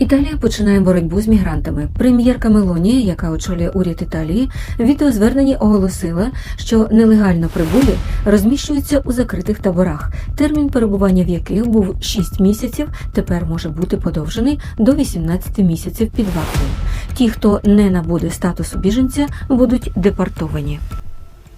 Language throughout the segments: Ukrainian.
Італія починає боротьбу з мігрантами. Прем'єрка Мелонія, яка очолює уряд Італії, в відеозверненні оголосила, що нелегально прибулі розміщуються у закритих таборах, термін перебування в яких був 6 місяців, тепер може бути подовжений до 18 місяців під вартою. Ті, хто не набуде статусу біженця, будуть депортовані.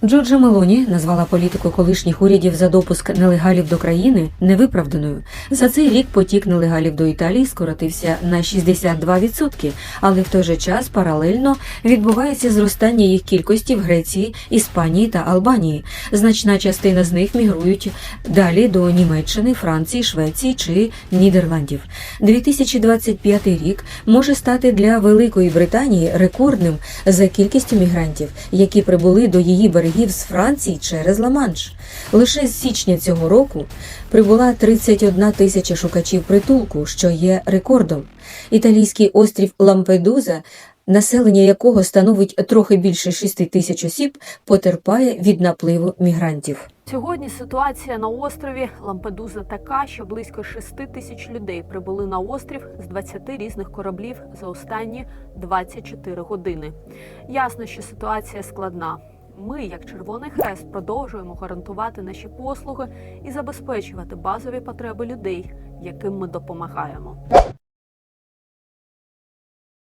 Джорджа Мелоні назвала політику колишніх урядів за допуск нелегалів до країни невиправданою. За цей рік потік нелегалів до Італії скоротився на 62%, але в той же час паралельно відбувається зростання їх кількості в Греції, Іспанії та Албанії. Значна частина з них мігрують далі до Німеччини, Франції, Швеції чи Нідерландів. 2025 рік може стати для Великої Британії рекордним за кількістю мігрантів, які прибули до її берегів з Франції через Ла-Манш. Лише з січня цього року прибула 31 тисяча шукачів притулку, що є рекордом. Італійський острів Лампедуза, населення якого становить трохи більше 6 тисяч осіб, потерпає від напливу мігрантів. Сьогодні ситуація на острові Лампедуза така, що близько 6 тисяч людей прибули на острів з 20 різних кораблів за останні 24 години. Ясно, що ситуація складна. Ми, як Червоний Хрест, продовжуємо гарантувати наші послуги і забезпечувати базові потреби людей, яким ми допомагаємо.